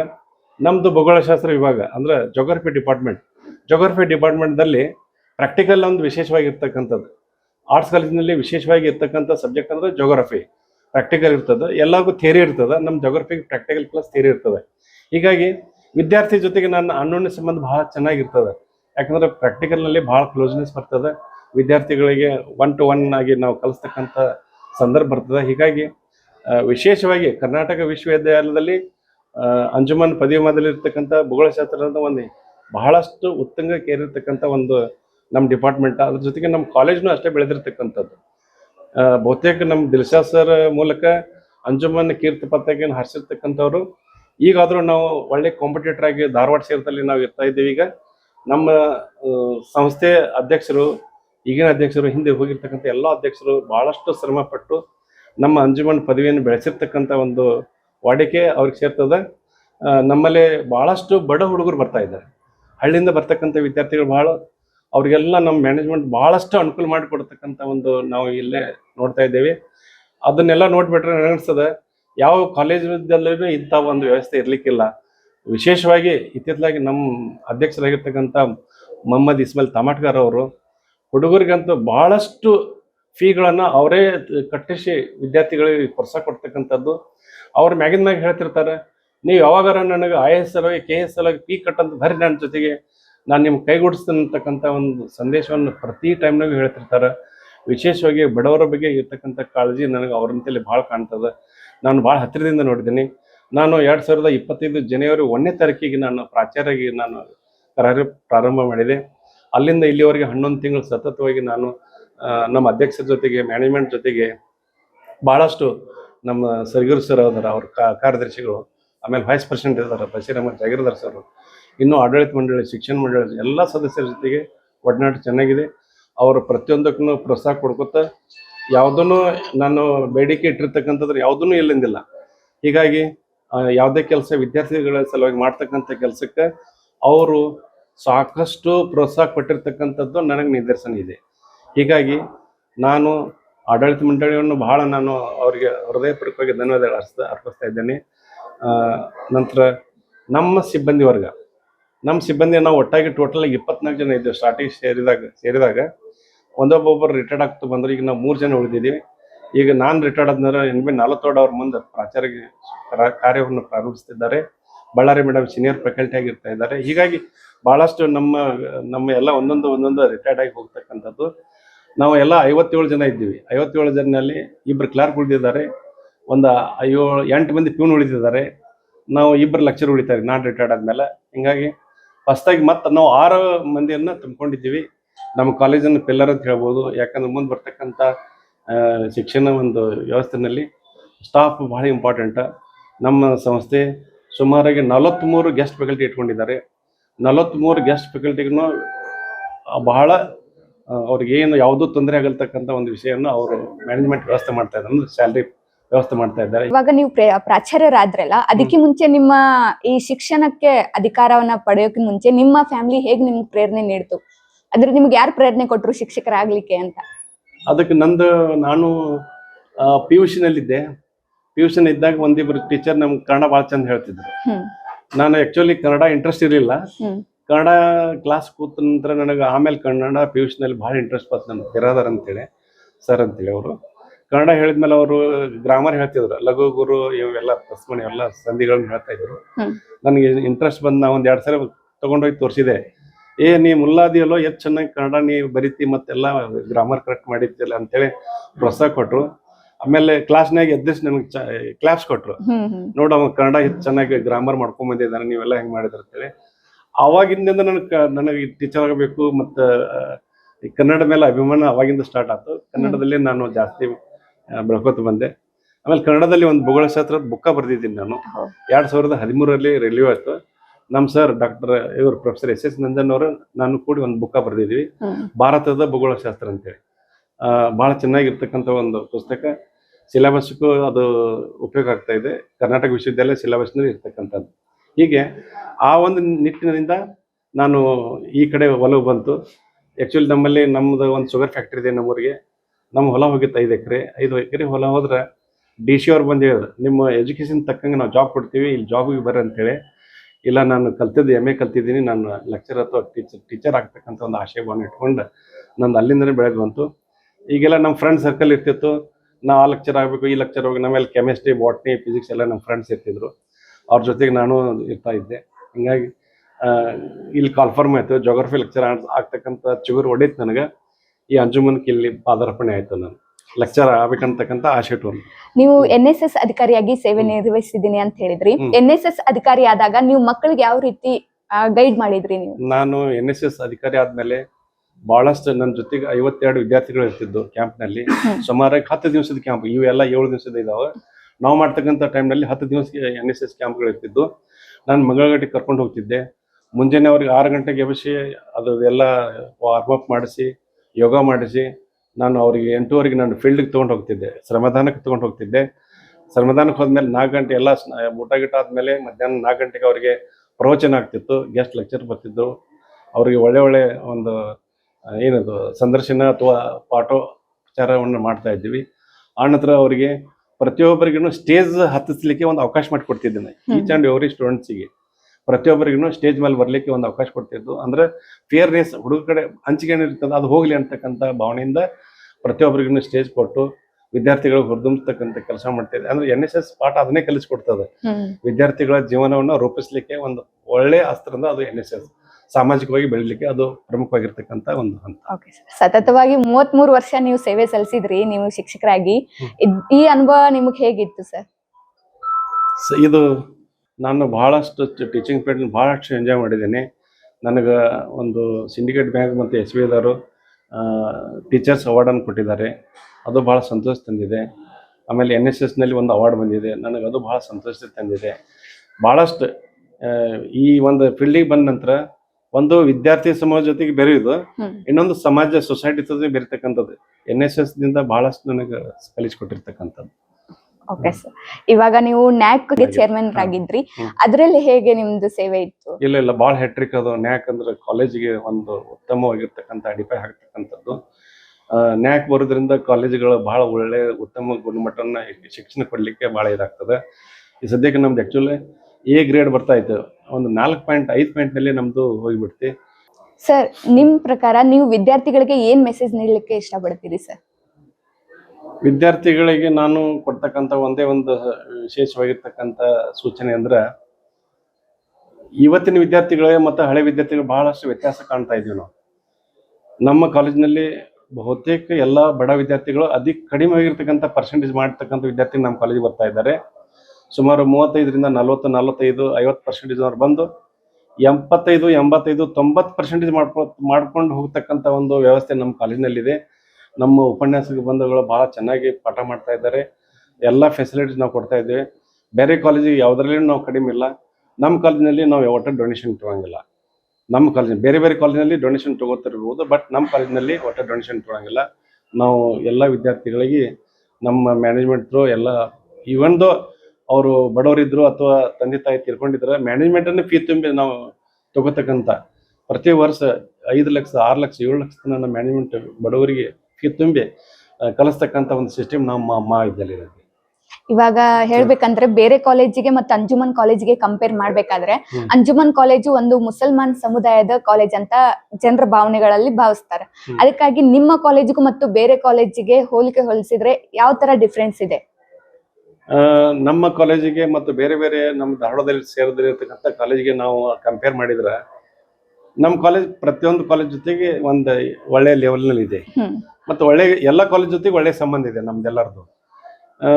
ನಮ್ಮದು ಭೂಗೋಳಶಾಸ್ತ್ರ ವಿಭಾಗ, ಅಂದ್ರೆ ಜೋಗ್ರಫಿ ಡಿಪಾರ್ಟ್ಮೆಂಟ್ ಜೋಗ್ರಫಿ ಡಿಪಾರ್ಟ್ಮೆಂಟ್ದಲ್ಲಿ ಪ್ರಾಕ್ಟಿಕಲ್ ಒಂದು ವಿಶೇಷವಾಗಿರ್ತಕ್ಕಂಥದ್ದು. ಆರ್ಟ್ಸ್ ಕಾಲೇಜಿನಲ್ಲಿ ವಿಶೇಷವಾಗಿ ಇರ್ತಕ್ಕಂಥ ಸಬ್ಜೆಕ್ಟ್ ಅಂದ್ರೆ ಜೋಗ್ರಫಿ ಪ್ರಾಕ್ಟಿಕಲ್ ಇರ್ತದೆ. ಎಲ್ಲರಿಗೂ ಥೇರಿ ಇರ್ತದೆ. ನಮ್ಮ ಜೋಗ್ರಫಿಗೆ ಪ್ರಾಕ್ಟಿಕಲ್ ಪ್ಲಸ್ ಥೇರಿ ಇರ್ತದೆ. ಹೀಗಾಗಿ ವಿದ್ಯಾರ್ಥಿ ಜೊತೆಗೆ ನನ್ನ ಅನ್ಯೋನ್ಯ ಸಂಬಂಧ ಬಹಳ ಚೆನ್ನಾಗಿರ್ತದೆ. ಯಾಕಂದ್ರೆ ಪ್ರಾಕ್ಟಿಕಲ್ನಲ್ಲಿ ಭಾಳ ಕ್ಲೋಸ್ನೆಸ್ ಬರ್ತದೆ. ವಿದ್ಯಾರ್ಥಿಗಳಿಗೆ ಒನ್ ಟು ಒನ್ ಆಗಿ ನಾವು ಕಲಿಸ್ತಕ್ಕಂಥ ಸಂದರ್ಭ ಬರ್ತದೆ. ಹೀಗಾಗಿ ವಿಶೇಷವಾಗಿ ಕರ್ನಾಟಕ ವಿಶ್ವವಿದ್ಯಾಲಯದಲ್ಲಿ ಅಂಜುಮನ್ ಪದವಿ ಇರ್ತಕ್ಕಂಥ ಭೂಗೋಳಶಾಸ್ತ್ರದ ಒಂದು ಬಹಳಷ್ಟು ಉತ್ತುಂಗಕ್ಕೇರಿರ್ತಕ್ಕಂಥ ಒಂದು ನಮ್ಮ ಡಿಪಾರ್ಟ್ಮೆಂಟ್, ಅದ್ರ ಜೊತೆಗೆ ನಮ್ಮ ಕಾಲೇಜ್ನು ಅಷ್ಟೇ ಬೆಳೆದಿರ್ತಕ್ಕಂಥದ್ದು. ಬಹುತೇಕ ನಮ್ಮ ದಿಲ್ಶಾ ಸರ್ ಮೂಲಕ ಅಂಜುಮನ್ ಕೀರ್ತಿ ಪತಾಕೆಯನ್ನು ಹರಿಸಿರ್ತಕ್ಕಂಥವ್ರು. ಈಗಾದರೂ ನಾವು ಒಳ್ಳೆ ಕಾಂಪಿಟೇಟರ್ ಆಗಿ ಧಾರವಾಡ ಸೇರದಲ್ಲಿ ನಾವು ಇರ್ತಾ ಇದ್ದೀವಿ ಈಗ. ನಮ್ಮ ಸಂಸ್ಥೆ ಅಧ್ಯಕ್ಷರು, ಈಗಿನ ಅಧ್ಯಕ್ಷರು, ಹಿಂದೆ ಹೋಗಿರ್ತಕ್ಕಂಥ ಎಲ್ಲ ಅಧ್ಯಕ್ಷರು ಭಾಳಷ್ಟು ಶ್ರಮ ಪಟ್ಟು ನಮ್ಮ ಅಂಜುಮನ್ ಪದವಿಯನ್ನು ಬೆಳೆಸಿರ್ತಕ್ಕಂಥ ಒಂದು ವಾಡಿಕೆ ಅವ್ರಿಗೆ ಸೇರ್ತದೆ. ನಮ್ಮಲ್ಲಿ ಭಾಳಷ್ಟು ಬಡ ಹುಡುಗರು ಬರ್ತಾ ಇದ್ದಾರೆ. ಹಳ್ಳಿಯಿಂದ ಬರ್ತಕ್ಕಂಥ ವಿದ್ಯಾರ್ಥಿಗಳು ಬಹಳ ಅವ್ರಿಗೆಲ್ಲ ನಮ್ಮ ಮ್ಯಾನೇಜ್ಮೆಂಟ್ ಬಹಳಷ್ಟು ಅನುಕೂಲ ಮಾಡಿಕೊಡ್ತಕ್ಕಂಥ ಒಂದು ನಾವು ಇಲ್ಲೇ ನೋಡ್ತಾ ಇದ್ದೇವೆ. ಅದನ್ನೆಲ್ಲ ನೋಡ್ಬಿಟ್ರೆ ಅನಿಸ್ತದೆ ಯಾವ ಕಾಲೇಜಲ್ಲೂ ಇಂಥ ಒಂದು ವ್ಯವಸ್ಥೆ ಇರಲಿಕ್ಕಿಲ್ಲ. ವಿಶೇಷವಾಗಿ ಇತ್ತಿತ್ತಲಾಗಿ ನಮ್ಮ ಅಧ್ಯಕ್ಷರಾಗಿರ್ತಕ್ಕಂಥ ಮೊಹಮ್ಮದ್ ಇಸ್ಮಲ್ ತಮಾಟ್ಕರ್ ಅವರು, ಹುಡುಗರಿಗಂತೂ ಭಾಳಷ್ಟು ಫೀಗಳನ್ನು ಅವರೇ ಕಟ್ಟಿಸಿ ವಿದ್ಯಾರ್ಥಿಗಳಿಗೆ ಕೊರ್ಸ ಕೊಡ್ತಕ್ಕಂಥದ್ದು. ಅವ್ರ ಮ್ಯಾಗಿನ ಮ್ಯಾಗ ಹೇಳ್ತಿರ್ತಾರೆ, ನೀವು ಯಾವಾಗಾರ ನನಗೆ ಐ ಎಸ್ ಎಲ್ ಆಗಿ ಕೆ ಎಸ್ ಎಲ್ ಆಗಿ ಪಿ ಕಟ್ಟಂತ ಬರ್ರಿ ನನ್ನ ಜೊತೆಗೆ ನಾನು ನಿಮ್ಗೆ ಕೈಗೊಡಿಸ್ತಕ್ಕಂಥ ಒಂದು ಸಂದೇಶವನ್ನು ಪ್ರತಿ ಟೈಮ್ನಾಗೂ ಹೇಳ್ತಿರ್ತಾರೆ. ವಿಶೇಷವಾಗಿ ಬಡವರ ಬಗ್ಗೆ ಇರ್ತಕ್ಕಂಥ ಕಾಳಜಿ ನನಗೆ ಅವರಂತಲ್ಲಿ ಭಾಳ ಕಾಣ್ತದೆ. ನಾನು ಭಾಳ ಹತ್ತಿರದಿಂದ ನೋಡಿದ್ದೀನಿ. ನಾನು ಎರಡು ಸಾವಿರದ ಇಪ್ಪತ್ತೈದು ಜನವರಿ ಒಂದನೇ ತಾರೀಕಿಗೆ ನಾನು ಪ್ರಾಚಾರ್ಯಾಗಿ ನಾನು ಕಾರ್ಯ ಪ್ರಾರಂಭ ಮಾಡಿದೆ. ಅಲ್ಲಿಂದ ಇಲ್ಲಿವರೆಗೆ ಹನ್ನೊಂದು ತಿಂಗಳು ಸತತವಾಗಿ ನಾನು ನಮ್ಮ ಅಧ್ಯಕ್ಷರ ಜೊತೆಗೆ ಮ್ಯಾನೇಜ್ಮೆಂಟ್ ಜೊತೆಗೆ ಭಾಳಷ್ಟು ನಮ್ಮ ಸರ್ಗಿರು ಸರ್ ಅದಾರ ಅವ್ರ ಕಾರ್ಯದರ್ಶಿಗಳು, ಆಮೇಲೆ ವೈಸ್ ಪ್ರೆಸಿಡೆಂಟ್ ಇದ್ದಾರೆ ಬಶೀರ್ ಅಹಮದ್ ಜಾಗೀರ್ದಾರ್ ಸರ್ ಇನ್ನೂ ಆಡಳಿತ ಮಂಡಳಿ, ಶಿಕ್ಷಣ ಮಂಡಳಿ, ಎಲ್ಲ ಸದಸ್ಯರ ಜೊತೆಗೆ ಒಡನಾಟ ಚೆನ್ನಾಗಿದೆ. ಅವರು ಪ್ರತಿಯೊಂದಕ್ಕೂ ಪ್ರೋತ್ಸಾಹ ಕೊಡ್ಕೊತ ಯಾವುದನ್ನು ನಾನು ಬೇಡಿಕೆ ಇಟ್ಟಿರ್ತಕ್ಕಂಥದ್ದು ಯಾವುದನ್ನು ಇಲ್ಲಿಂದಿಲ್ಲ. ಹೀಗಾಗಿ ಯಾವುದೇ ಕೆಲಸ ವಿದ್ಯಾರ್ಥಿಗಳ ಸಲುವಾಗಿ ಮಾಡ್ತಕ್ಕಂಥ ಕೆಲಸಕ್ಕೆ ಅವರು ಸಾಕಷ್ಟು ಪ್ರೋತ್ಸಾಹ ಕೊಟ್ಟಿರ್ತಕ್ಕಂಥದ್ದು ನನಗೆ ನಿದರ್ಶನ ಇದೆ. ಹೀಗಾಗಿ, ನಾನು ಆಡಳಿತ ಮಂಡಳಿಯನ್ನು ಬಹಳ ನಾನು ಅವರಿಗೆ ಹೃದಯಪೂರ್ವಕವಾಗಿ ಅರ್ಪಿಸ್ತಾ ಅರ್ಪಿಸ್ತಾ ಇದ್ದೇನೆ. ನಂತರ ನಮ್ಮ ಸಿಬ್ಬಂದಿ ವರ್ಗ. ನಮ್ಮ ಸಿಬ್ಬಂದಿ ನಾವು ಒಟ್ಟಾಗಿ ಟೋಟಲ್ ಇಪ್ಪತ್ನಾಲ್ಕು ಜನ ಇದ್ದೇವೆ ಸ್ಟಾರ್ಟಿಂಗ್ ಸೇರಿದಾಗ ಸೇರಿದಾಗ. ಒಂದೊಬ್ಬೊಬ್ಬರು ರಿಟೈರ್ಡ್ ಆಗ್ತಾ ಬಂದ್ರೆ. ಈಗ ನಾವು ಮೂರು ಜನ ಉಳಿದಿದ್ದೀವಿ. ಈಗ ನಾನು ರಿಟೈರ್ಡ್ ಆದ್ಮೇಲೆ ಎನ್ ಬಿ ಅವ್ರ ಮುಂದೆ ಪ್ರಾಚಾರ್ಯ ಕಾರ್ಯವನ್ನು ಪ್ರಾರಂಭಿಸ್ತಿದ್ದಾರೆ. ಬಳ್ಳಾರಿ ಮೇಡಮ್ ಸೀನಿಯರ್ ಫ್ಯಾಕಲ್ಟಿ ಆಗಿರ್ತಾ ಇದ್ದಾರೆ. ಹೀಗಾಗಿ ಬಹಳಷ್ಟು ನಮ್ಮ ನಮ್ಮ ಎಲ್ಲ ಒಂದೊಂದು ಒಂದೊಂದು ರಿಟೈರ್ಡ್ ಆಗಿ ಹೋಗ್ತಕ್ಕಂಥದ್ದು. ನಾವು ಎಲ್ಲ ಐವತ್ತೇಳು ಜನ ಇದ್ದೀವಿ. ಐವತ್ತೇಳು ಜನರಲ್ಲಿ ಇಬ್ಬರು ಕ್ಲಾರ್ಕ್ ಉಳಿದಿದ್ದಾರೆ. ಒಂದು ಏಳು ಎಂಟು ಮಂದಿ ಪ್ಯೂನ್ ಉಳಿದಿದ್ದಾರೆ. ನಾವು ಇಬ್ಬರು ಲೆಕ್ಚರ್ ಉಳಿತಾರೆ ನಾನು ರಿಟೈರ್ಡ್ ಆದಮೇಲೆ. ಹಿಂಗಾಗಿ ಹೊಸ್ದಾಗಿ ಮತ್ತೆ ನಾವು ಆರು ಮಂದಿಯನ್ನ ತುಂಬಿಕೊಂಡಿದ್ದೀವಿ. ನಮ್ಮ ಕಾಲೇಜನ್ನು ಪಿಲ್ಲರ್ ಅಂತ ಹೇಳ್ಬೋದು. ಯಾಕಂದ್ರೆ ಮುಂದೆ ಬರ್ತಕ್ಕಂಥ ಶಿಕ್ಷಣ ಒಂದು ವ್ಯವಸ್ಥೆನಲ್ಲಿ ಸ್ಟಾಫ್ ಭಾಳ ಇಂಪಾರ್ಟೆಂಟ್ ನಮ್ಮ ಸಂಸ್ಥೆ ಸುಮಾರಾಗಿ ನಲವತ್ತ್ಮೂರು ಗೆಸ್ಟ್ ಫೆಕಲ್ಟಿ ಇಟ್ಕೊಂಡಿದ್ದಾರೆ. ನಲವತ್ತ್ಮೂರು ಗೆಸ್ಟ್ ಫ್ಯಾಕಲ್ಟಿಗೂ ಬಹಳ ಆ, ಅವ್ರಿಗೆ ಏನು ಯಾವುದೂ ತೊಂದರೆ ಆಗಲ್ತಕ್ಕಂಥ ಒಂದು ವಿಷಯವನ್ನು ಅವರು ಮ್ಯಾನೇಜ್ಮೆಂಟ್ ವ್ಯವಸ್ಥೆ ಮಾಡ್ತಾ ಇದ್ದಾರೆ. ಅಂದ್ರೆ ಸ್ಯಾಲ್ರಿ ವ್ಯವಸ್ಥೆ ಮಾಡ್ತಾ ಇದ್ದಾರೆ. ಇವಾಗ ನೀವು ಪ್ರ- ಪ್ರಾಚಾರ್ಯರಾದ್ರಲ್ಲ ಅದಕ್ಕೆ ಮುಂಚೆ ನಿಮ್ಮ ಈ ಶಿಕ್ಷಣಕ್ಕೆ ಅಧಿಕಾರವನ್ನ ಪಡೆಯೋಕೆ ಮುಂಚೆ ನಿಮ್ಮ ಫ್ಯಾಮಿಲಿ ಹೇಗ್ ನಿಮ್ಗೆ ಪ್ರೇರಣೆ ನೀಡ್ತು? ಅಂದ್ರೆ ನಿಮ್ಗೆ ಯಾರು ಪ್ರೇರಣೆ ಕೊಟ್ಟರು ಶಿಕ್ಷಕರಾಗ್ಲಿಕ್ಕೆ ಅಂತ? ಅದಕ್ಕೆ ನಂದು ನಾನು ಪಿ ಯು ಸಿನಲ್ಲಿದ್ದೆ ಪಿ ಯು ಸಿನ ಇದ್ದಾಗ ಒಂದಿಬ್ರು ಟೀಚರ್ ನಮ್ಗೆ ಕನ್ನಡ ಭಾಳ ಚಂದ ಹೇಳ್ತಿದ್ರು. ನಾನು ಆಕ್ಚುಲಿ ಕನ್ನಡ ಇಂಟ್ರೆಸ್ಟ್ ಇರಲಿಲ್ಲ. ಕನ್ನಡ ಕ್ಲಾಸ್ ಕೂತ ನಂತರ ನನಗೆ ಆಮೇಲೆ ಕನ್ನಡ ಪಿ ಯು ಸಿನಲ್ಲಿ ಭಾಳ ಇಂಟ್ರೆಸ್ಟ್ ಬಂತು ನನಗೆ ಬಿರಾದರ್ ಅಂತೇಳಿ ಸರ್ ಅಂತೇಳಿ ಅವರು. ಕನ್ನಡ ಹೇಳಿದ್ಮೇಲೆ ಅವರು ಗ್ರಾಮರ್ ಹೇಳ್ತಿದ್ರು. ಲಘು ಗುರು ಇವೆಲ್ಲ ತಸ್ಮಣಿ ಎಲ್ಲ ಸಂಧಿಗಳನ್ನ ಹೇಳ್ತಾ ಇದ್ರು. ನನಗೆ ಇಂಟ್ರೆಸ್ಟ್ ಬಂದು ನಾ ಒಂದು ಎರಡು ಸಲ ತಗೊಂಡೋಗಿ ತೋರಿಸಿದೆ. ಏ ನೀ ಮುಲ್ಲಾದಿ ಅಲ್ಲೋ ಎಷ್ಟು ಚೆನ್ನಾಗಿ ಕನ್ನಡ ನೀ ಬರೀತಿ ಮತ್ತೆಲ್ಲ ಗ್ರಾಮರ್ ಕರೆಕ್ಟ್ ಮಾಡಿದ್ದಿಲ್ಲ ಅಂತೇಳಿ ಪ್ರೋತ್ಸಾಹ ಕೊಟ್ರು. ಆಮೇಲೆ ಕ್ಲಾಸ್ನಾಗ ಎದ್ದಿಸಿ ನನಗೆ ಚ ಕ್ಲಾಸ್ ಕೊಟ್ರು. ನೋಡು ಅವ ಕನ್ನಡ ಹೆಚ್ಚು ಚೆನ್ನಾಗಿ ಗ್ರಾಮರ್ ಮಾಡ್ಕೊಂಡ್ ಬಂದಿದ್ದಾನೆ ನೀವೆಲ್ಲ ಹೆಂಗ್ ಮಾಡಿದ್ರ ಅಂತೇಳಿ. ಅವಾಗಿಂದ ನನಗೆ ಕ- ನನಗೆ ಟೀಚರ್ ಆಗಬೇಕು ಮತ್ತು ಕನ್ನಡ ಮೇಲೆ ಅಭಿಮಾನ ಅವಾಗಿಂದ ಸ್ಟಾರ್ಟ್ ಆಯ್ತು ಕನ್ನಡದಲ್ಲಿ ನಾನು ಜಾಸ್ತಿ ಬೆಳ್ಕೊತ ಬಂದೆ. ಆಮೇಲೆ ಕನ್ನಡದಲ್ಲಿ ಒಂದು ಭೂಗೋಳಶಾಸ್ತ್ರದ ಬುಕ್ಕ ಬರೆದಿದ್ದೀನಿ ನಾನು. ಎರಡು ಸಾವಿರದ ಹದಿಮೂರರಲ್ಲಿ ರಿಲೀವ್ ಆಯ್ತು. ನಮ್ಮ ಸರ್ ಡಾಕ್ಟರ್ ಇವರು ಪ್ರೊಫೆಸರ್ ಎಸ್ ಎಸ್ ನಂದನ್ ಅವರು ನಾನು ಕೂಡಿ ಒಂದು ಬುಕ್ಕ ಬರೆದಿದ್ವಿ. ಭಾರತದ ಭೂಗೋಳಶಾಸ್ತ್ರ ಅಂತೇಳಿ. ಬಹಳ ಭಾಳ ಚೆನ್ನಾಗಿರ್ತಕ್ಕಂಥ ಒಂದು ಪುಸ್ತಕ. ಸಿಲೆಬಸ್ಗೂ ಅದು ಉಪಯೋಗ ಆಗ್ತಾ ಇದೆ. ಕರ್ನಾಟಕ ವಿಶ್ವವಿದ್ಯಾಲಯ ಸಿಲೆಬಸ್ನಲ್ಲಿ ಇರ್ತಕ್ಕಂಥದ್ದು. ಹೀಗೆ ಆ ಒಂದು ನಿಟ್ಟಿನಿಂದ ನಾನು ಈ ಕಡೆ ಒಲವು ಬಂತು. ಆ್ಯಕ್ಚುಲಿ ನಮ್ಮಲ್ಲಿ ನಮ್ಮದು ಒಂದು ಶುಗರ್ ಫ್ಯಾಕ್ಟ್ರಿ ಇದೆ ನಮ್ಮೂರಿಗೆ. ನಮ್ಮ ಹೊಲ ಹೋಗಿತ್ತು ಐದು ಎಕರೆ ಐದು ಎಕರೆ ಹೊಲ ಹೋದ್ರೆ ಡಿ ಸಿ ಅವ್ರು ಬಂದು ಹೇಳಿದ್ರು, ನಿಮ್ಮ ಎಜುಕೇಷನ್ ತಕ್ಕಂಗೆ ನಾವು ಜಾಬ್ ಕೊಡ್ತೀವಿ, ಇಲ್ಲಿ ಜಾಬಿಗೆ ಬರ್ರಿ ಅಂತೇಳಿ. ಇಲ್ಲ, ನಾನು ಕಲ್ತಿದ್ದು ಎಂ ಎ ಕಲ್ತಿದ್ದೀನಿ, ನಾನು ಲೆಕ್ಚರ್ ಅಥವಾ ಟೀಚರ್ ಟೀಚರ್ ಆಗ್ತಕ್ಕಂಥ ಒಂದು ಆಶಯವನ್ನು ಇಟ್ಕೊಂಡು ನಂದು ಅಲ್ಲಿಂದನೇ ಬೆಳೆದು ಬಂತು. ಈಗೆಲ್ಲ ನಮ್ಮ ಫ್ರೆಂಡ್ ಸರ್ಕಲ್ ಇರ್ತಿತ್ತು, ನಾ ಆ ಲೆಕ್ಚರ್ ಆಗಬೇಕು, ಈ ಲೆಕ್ಚರ್ ಹೋಗಿ ನಮ್ಮಲ್ಲಿ ಕೆಮಿಸ್ಟ್ರಿ ಬಾಟ್ನಿ ಫಿಸಿಕ್ಸ್ ಎಲ್ಲ ನಮ್ಮ ಫ್ರೆಂಡ್ಸ್ ಇರ್ತಿದ್ರು. ಅವ್ರ ಜೊತೆಗೆ ನಾನು ಇರ್ತಾ ಇದ್ದೆ. ಹಿಂಗಾಗಿ ಇಲ್ಲಿ ಕಾಲ್ಫರ್ಮ್ ಆಯಿತು ಜೋಗ್ರಫಿ ಲೆಕ್ಚರ್ ಆಗ್ತಕ್ಕಂಥ ಚಿಗುರು ಹೊಡೀತು ನನಗೆ. ಈ ಅಂಜುಮನ್ಗೆ ಇಲ್ಲಿ ಪಾದಾರ್ಪಣೆ ಆಯಿತು ನಾನು. ಲೆಕ್ಚರ್ ಆಗ್ಬೇಕಂತಕ್ಕಂತ ಆಸೆ ಇಟ್ಕೊಂಡು ನೀವು ಎನ್ ಎಸ್ ಎಸ್ ಅಧಿಕಾರಿಯಾಗಿ ಸೇವೆ ನಿರ್ವಹಿಸಿದ್ದೀನಿ ಅಂತ ಹೇಳಿದ್ರಿ. ಎನ್ ಎಸ್ ಎಸ್ ಅಧಿಕಾರಿ ಆದಾಗ ನೀವು ಮಕ್ಕಳಿಗೆ ಯಾವ ರೀತಿ ಗೈಡ್ ಮಾಡಿದ್ರಿ ನೀವು? ನಾನು ಎನ್ ಎಸ್ ಎಸ್ ಅಧಿಕಾರಿ ಆದ್ಮೇಲೆ ಬಹಳಷ್ಟು ನನ್ನ ಜೊತೆಗೆ ಐವತ್ತೆರಡು ವಿದ್ಯಾರ್ಥಿಗಳು ಇರ್ತಿದ್ದು ಕ್ಯಾಂಪ್ನಲ್ಲಿ. ಸುಮಾರಾಗಿ ಹತ್ತು ದಿವಸದ ಕ್ಯಾಂಪ್. ಇವೆಲ್ಲ ಏಳು ದಿವಸದ ಇದಾವೆ. ನಾವು ಮಾಡ್ತಕ್ಕಂಥ ಟೈಮ್ನಲ್ಲಿ ಹತ್ತು ದಿವಸ ಎನ್ ಎಸ್ ಎಸ್ ಕ್ಯಾಂಪ್ಗಳು ಇರ್ತಿದ್ದು. ನಾನು ಮಂಗಳಗಟ್ಟಿಗೆ ಕರ್ಕೊಂಡು ಹೋಗ್ತಿದ್ದೆ. ಮುಂಜಾನೆ ಅವ್ರಿಗೆ ಆರು ಗಂಟೆಗೆ ಎಬ್ಬಿಸಿ ಅದು ಎಲ್ಲ ವಾರ್ಮಪ್ ಮಾಡಿಸಿ ಯೋಗ ಮಾಡಿಸಿ ನಾನು ಅವರಿಗೆ ಎಂಟೂವರೆಗೆ ನಾನು ಫೀಲ್ಡ್ಗೆ ತೊಗೊಂಡು ಹೋಗ್ತಿದ್ದೆ. ಶ್ರಮದಾನಕ್ಕೆ ತೊಗೊಂಡು ಹೋಗ್ತಿದ್ದೆ. ಶ್ರಮದಾನಕ್ಕೆ ಹೋದ್ಮೇಲೆ ನಾಲ್ಕು ಗಂಟೆ ಎಲ್ಲ ಊಟ ಗಿಟ ಆದಮೇಲೆ ಮಧ್ಯಾಹ್ನ ನಾಲ್ಕು ಗಂಟೆಗೆ ಅವರಿಗೆ ಪ್ರವಚನ ಆಗ್ತಿತ್ತು. ಗೆಸ್ಟ್ ಲೆಕ್ಚರ್ ಬರ್ತಿದ್ರು ಅವರಿಗೆ ಒಳ್ಳೆ ಒಳ್ಳೆ ಒಂದು ಆ, ಏನದು ಸಂದರ್ಶನ ಅಥವಾ ಪಾಠೋಪಚಾರವನ್ನು ಮಾಡ್ತಾ ಇದ್ದೀವಿ. ಆನಂತರ ಅವರಿಗೆ ಪ್ರತಿಯೊಬ್ಬರಿಗೂ ಸ್ಟೇಜ್ ಹತ್ತಿಸ್ಲಿಕ್ಕೆ ಒಂದು ಅವಕಾಶ ಮಾಡಿಕೊಡ್ತಿದ್ದೆ ನಾನು ಈಚ್ ಆ್ಯಂಡ್ ಎವ್ರಿ ಸ್ಟೂಡೆಂಟ್ಸಿಗೆ ಪ್ರತಿಯೊಬ್ಬರಿಗೂ ಸ್ಟೇಜ್ ಮೇಲೆ ಬರ್ಲಿಕ್ಕೆ ಒಂದು ಅವಕಾಶ ಕೊಡ್ತಿದ್ದು ಅಂದ್ರೆ ಫಿಯರ್ನೆಸ್ ಹುಡುಗ ಕಡೆ ಹಂಚಿಕೆ ಇರ್ತದೆ ಅದು ಹೋಗ್ಲಿ ಅಂತಕ್ಕಂಥ ಭಾವನೆಯಿಂದ ಪ್ರತಿಯೊಬ್ಬರಿಗೂ ಸ್ಟೇಜ್ ಕೊಟ್ಟು ವಿದ್ಯಾರ್ಥಿಗಳು ಹುರಿದುಂಬಿಸ್ತಕ್ಕಂಥ ಕೆಲಸ ಮಾಡ್ತಿದೆ ಅಂದ್ರೆ ಎನ್ ಎಸ್ ಎಸ್ ಪಾಠ ಅದನ್ನೇ ಕಲಿಸ್ಕೊಡ್ತದೆ. ವಿದ್ಯಾರ್ಥಿಗಳ ಜೀವನವನ್ನು ರೂಪಿಸ್ಲಿಕ್ಕೆ ಒಂದು ಒಳ್ಳೆ ಅಸ್ತ್ರ ಅದು ಎನ್ ಎಸ್ ಎಸ್ ಸಾಮಾಜಿಕವಾಗಿ ಬೆಳಿಲಿಕ್ಕೆ ಅದು ಪ್ರಮುಖವಾಗಿರ್ತಕ್ಕಂಥ ಒಂದು ಹಂತ. ಸತತವಾಗಿ ಮೂವತ್ತ್ ಮೂರು ವರ್ಷ ನೀವು ಸೇವೆ ಸಲ್ಲಿಸಿದ್ರಿ ನೀವು ಶಿಕ್ಷಕರಾಗಿ. ಈ ಅನುಭವ ನಿಮಗೆ ಹೇಗಿತ್ತು ಸರ್ ಇದು ನಾನು ಬಹಳಷ್ಟು ಟೀಚಿಂಗ್ ಪೀರಿಯಡ್ ಭಾಳಷ್ಟು ಎಂಜಾಯ್ ಮಾಡಿದ್ದೀನಿ. ನನಗೆ ಒಂದು ಸಿಂಡಿಕೇಟ್ ಬ್ಯಾಂಕ್ ಮತ್ತು ಎಸ್ ಬಿ ಐದವರು ಟೀಚರ್ಸ್ ಅವಾರ್ಡನ್ನು ಕೊಟ್ಟಿದ್ದಾರೆ. ಅದು ಭಾಳ ಸಂತೋಷ ತಂದಿದೆ. ಆಮೇಲೆ ಎನ್ ಎಸ್ ಎಸ್ನಲ್ಲಿ ಒಂದು ಅವಾರ್ಡ್ ಬಂದಿದೆ. ನನಗೆ ಅದು ಭಾಳ ಸಂತೋಷ ತಂದಿದೆ. ಭಾಳಷ್ಟು ಈ ಒಂದು ಫೀಲ್ಡಿಗೆ ಬಂದ ನಂತರ ಒಂದು ವಿದ್ಯಾರ್ಥಿ ಸಮಾಜ ಜೊತೆಗೆ ಬೆರೆಯುವುದು ಇನ್ನೊಂದು ಸಮಾಜ ಸೊಸೈಟಿ ಜೊತೆ ಬೆರಿತಕ್ಕಂಥದ್ದು. ಎನ್ ಎಸ್ ಎಸ್ ಭಾಳಷ್ಟು ಬಹಳಷ್ಟು ನನಗೆ ಕಲಿಸ್ಕೊಟ್ಟಿರ್ತಕ್ಕಂಥದ್ದು. ಓಕೆ ಸರ್ ಇವಾಗ ನೀವು ನ್ಯಾಕ್ಗೆ ಚೇರ್ಮನ್ ಆಗಿದ್ರಿ. ಅದ್ರಲ್ಲಿ ಹೇಗೆ ನಿಮ್ದು ಸೇವೆ ಇತ್ತು? ಇಲ್ಲ ಇಲ್ಲ ಬಹಳ ಹೆಟ್ರಿಕ್ ಅದು. ನ್ಯಾಕ್ ಅಂದ್ರೆ ಕಾಲೇಜಿಗೆ ಒಂದು ಉತ್ತಮವಾಗಿರ್ತಕ್ಕಂಥ ಅಡಿಪಾಯ ಹಾಕ್ತಕ್ಕಂಥದ್ದು ನ್ಯಾಕ್ ಬರೋದ್ರಿಂದ ಕಾಲೇಜುಗಳು ಬಹಳ ಒಳ್ಳೆ ಉತ್ತಮ ಗುಣಮಟ್ಟನ ಶಿಕ್ಷಣ ಕೊಡಲಿಕ್ಕೆ ಬಹಳ ಇದಾಗ್ತದೆ. ಈ ಸದ್ಯಕ್ಕೆ ನಮ್ದು ಆ್ಯಕ್ಚುಲಿ ಎ ಗ್ರೇಡ್ ಬರ್ತಾ ಇತ್ತು. ಒಂದು ನಾಲ್ಕು ಪಾಯಿಂಟ್ ಐದು ಪಾಯಿಂಟ್ನಲ್ಲಿ ನಮ್ದು ಹೋಗಿಬಿಡ್ತಿ. ಸರ್ ನಿಮ್ ಪ್ರಕಾರ ನೀವು ವಿದ್ಯಾರ್ಥಿಗಳಿಗೆ ಏನ್ ಮೆಸೇಜ್ ನೀಡಲಿಕ್ಕೆ ಇಷ್ಟಪಡ್ತೀರಿ ಸರ್ ವಿದ್ಯಾರ್ಥಿಗಳಿಗೆ ನಾನು ಕೊಡ್ತಕ್ಕಂಥ ಒಂದೇ ಒಂದು ವಿಶೇಷವಾಗಿರ್ತಕ್ಕಂಥ ಸೂಚನೆ ಅಂದ್ರೆ, ಇವತ್ತಿನ ವಿದ್ಯಾರ್ಥಿಗಳಿಗೆ ಮತ್ತು ಹಳೆ ವಿದ್ಯಾರ್ಥಿಗಳು ಬಹಳಷ್ಟು ವ್ಯತ್ಯಾಸ ಕಾಣ್ತಾ ಇದೀವಿ ನಾವು. ನಮ್ಮ ಕಾಲೇಜಿನಲ್ಲಿ ಬಹುತೇಕ ಎಲ್ಲ ಬಡ ವಿದ್ಯಾರ್ಥಿಗಳು ಅತಿ ಕಡಿಮೆ ಆಗಿರ್ತಕ್ಕಂಥ ಪರ್ಸೆಂಟೇಜ್ ಮಾಡ್ತಕ್ಕಂಥ ವಿದ್ಯಾರ್ಥಿ ನಮ್ಮ ಕಾಲೇಜಿಗೆ ಬರ್ತಾ ಇದ್ದಾರೆ. ಸುಮಾರು ಮೂವತ್ತೈದರಿಂದ ನಲವತ್ತು, ನಲವತ್ತೈದು, ಐವತ್ತು ಪರ್ಸೆಂಟೇಜ್ ಅವ್ರು ಬಂದು, ಎಂಬತ್ತೈದು ಎಂಬತ್ತೈದು, ತೊಂಬತ್ತು ಪರ್ಸೆಂಟೇಜ್ ಮಾಡ್ಕೊ, ಮಾಡ್ಕೊಂಡು ಹೋಗ್ತಕ್ಕಂಥ ಒಂದು ವ್ಯವಸ್ಥೆ ನಮ್ಮ ಕಾಲೇಜಿನಲ್ಲಿದೆ. ನಮ್ಮ ಉಪನ್ಯಾಸಕ ಬಂಧುಗಳು ಭಾಳ ಚೆನ್ನಾಗಿ ಪಾಠ ಮಾಡ್ತಾ ಇದ್ದಾರೆ. ಎಲ್ಲ ಫೆಸಿಲಿಟೀಸ್ ನಾವು ಕೊಡ್ತಾ ಇದ್ದೇವೆ. ಬೇರೆ ಕಾಲೇಜಿಗೆ ಯಾವುದರಲ್ಲೂ ನಾವು ಕಡಿಮೆ ಇಲ್ಲ. ನಮ್ಮ ಕಾಲೇಜಿನಲ್ಲಿ ನಾವು ಒಟ್ಟು ಡೊನೇಷನ್ ತೊಗೊಂಗಿಲ್ಲ. ನಮ್ಮ ಕಾಲೇಜ್ ಬೇರೆ ಬೇರೆ ಕಾಲೇಜಿನಲ್ಲಿ ಡೊನೇಷನ್ ತೊಗೋತಿರ್ಬೋದು ಬಟ್ ನಮ್ಮ ಕಾಲೇಜಿನಲ್ಲಿ ಒಟ್ಟು ಡೊನೇಷನ್ ತೊಗೊಂಗಿಲ್ಲ. ನಾವು ಎಲ್ಲ ವಿದ್ಯಾರ್ಥಿಗಳಿಗೆ, ನಮ್ಮ ಮ್ಯಾನೇಜ್ಮೆಂಟ್ ಎಲ್ಲ ಈವನ್ ದೋ ಅವರು ಬಡವರಿದ್ರು ಅಥವಾ ತಂದೆ ತಾಯಿ ತೀರ್ಕೊಂಡಿದ್ರೆ ಮ್ಯಾನೇಜ್ಮೆಂಟನ್ನು ಫೀ ತುಂಬಿ ನಾವು ತಗೋತಕ್ಕಂಥ ಪ್ರತಿ ವರ್ಷ ಐದು ಲಕ್ಷ, ಆರು ಲಕ್ಷ, ಏಳು ಲಕ್ಷ ಮ್ಯಾನೇಜ್ಮೆಂಟ್ ಬಡವರಿಗೆ ತುಂಬಿ ಕಲಿಸ್ತಕ್ಕಂತ ಕಲಿಸ್ತಕ್ಕಂಥ ಒಂದು ಸಿಸ್ಟಮ್ ನಮ್ಮ ಮಹಾವಿದ್ಯಾಲಯ ಇವಾಗ ಹೇಳ್ಬೇಕಂದ್ರೆ ಬೇರೆ ಕಾಲೇಜಿಗೆ ಮತ್ತೆ ಅಂಜುಮನ್ ಕಾಲೇಜಿಗೆ ಕಂಪೇರ್ ಮಾಡ್ಬೇಕಾದ್ರೆ ಅಂಜುಮನ್ ಕಾಲೇಜು ಒಂದು ಮುಸಲ್ಮಾನ್ ಸಮುದಾಯದ ಕಾಲೇಜ್ ಅಂತ ಜನರ ಭಾವನೆಗಳಲ್ಲಿ ಭಾವಿಸ್ತಾರೆ. ಅದಕ್ಕಾಗಿ ನಿಮ್ಮ ಕಾಲೇಜಿಗೂ ಮತ್ತು ಬೇರೆ ಕಾಲೇಜಿಗೆ ಹೋಲಿಕೆ ಹೋಲಿಸಿದ್ರೆ ಯಾವ ತರ ಡಿಫ್ರೆನ್ಸ್ ಇದೆ? ನಮ್ಮ ಕಾಲೇಜಿಗೆ ಮತ್ತು ಬೇರೆ ಬೇರೆ ನಮ್ಮ ಧಾರವಾಡದಲ್ಲಿ ಸೇರಿದಿರತಕ್ಕಂಥ ಕಾಲೇಜಿಗೆ ನಾವು ಕಂಪೇರ್ ಮಾಡಿದ್ರೆ ನಮ್ಮ ಕಾಲೇಜ್ ಪ್ರತಿಯೊಂದು ಕಾಲೇಜ್ ಜೊತೆಗೆ ಒಂದು ಒಳ್ಳೆ ಲೆವೆಲ್ನಲ್ಲಿ ಇದೆ. ಮತ್ತು ಒಳ್ಳೆ ಎಲ್ಲ ಕಾಲೇಜ್ ಜೊತೆಗೆ ಒಳ್ಳೆ ಸಂಬಂಧ ಇದೆ ನಮ್ದೆಲ್ಲರದು ಆ,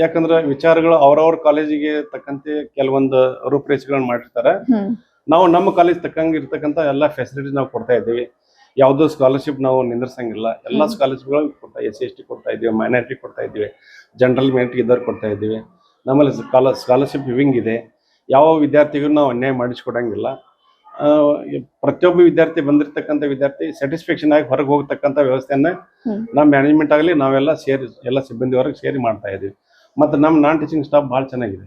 ಯಾಕಂದ್ರೆ ವಿಚಾರಗಳು ಅವ್ರವ್ರ ಕಾಲೇಜಿಗೆ ತಕ್ಕಂತೆ ಕೆಲವೊಂದು ರೂಪರೇಷೆಗಳನ್ನ ಮಾಡಿರ್ತಾರೆ. ನಾವು ನಮ್ಮ ಕಾಲೇಜ್ ತಕ್ಕಂಗೆ ಇರ್ತಕ್ಕಂಥ ಎಲ್ಲ ಫೆಸಿಲಿಟೀಸ್ ನಾವು ಕೊಡ್ತಾ ಇದ್ದೀವಿ. ಯಾವುದೋ ಸ್ಕಾಲರ್ಶಿಪ್ ನಾವು ನಿಂದ್ರಸಂಗಿಲ್ಲ. ಎಲ್ಲ. ಸ್ಕಾಲರ್ಶಿಪ್ಗಳು ಕೊಡ್ತಾ ಎಸ್ ಸಿ ಎಸ್ ಟಿ ಕೊಡ್ತಾ ಇದ್ದೀವಿ ಮೈನಾರಿಟಿ ಕೊಡ್ತಾ ಇದ್ದೀವಿ. ಜನರಲ್ ಮೆರಿಟ್ ಇದ್ದವ್ರು ಕೊಡ್ತಾ ಇದ್ದೀವಿ. ನಮ್ಮಲ್ಲಿ ಸ್ಕಾಲ ಸ್ಕಾಲರ್ಶಿಪ್ ವಿಂಗ್ ಇದೆ. ಯಾವ ವಿದ್ಯಾರ್ಥಿಗೂ ನಾವು ಅನ್ಯಾಯ ಮಾಡಿಸ್ಕೊಡಂಗಿಲ್ಲ. ಪ್ರತಿಯೊಬ್ಬ ವಿದ್ಯಾರ್ಥಿ ಬಂದಿರತಕ್ಕಂಥ ವಿದ್ಯಾರ್ಥಿ ಸ್ಯಾಟಿಸ್ಫ್ಯಾಕ್ಷನ್ ಆಗಿ ಹೊರಗೆ ಹೋಗ್ತಕ್ಕಂಥ ವ್ಯವಸ್ಥೆಯನ್ನ. ನಮ್ಮ ಮ್ಯಾನೇಜ್ಮೆಂಟ್ ಆಗಲಿ ನಾವೆಲ್ಲ ಸೇರಿ ಎಲ್ಲ ಸಿಬ್ಬಂದಿ ವರ್ಗ ಸೇರಿ ಮಾಡ್ತಾ ಇದ್ದೀವಿ ಮತ್ತು ನಮ್ಮ ನಾನ್ ಟೀಚಿಂಗ್ ಸ್ಟಾಫ್ ಭಾಳ ಚೆನ್ನಾಗಿದೆ.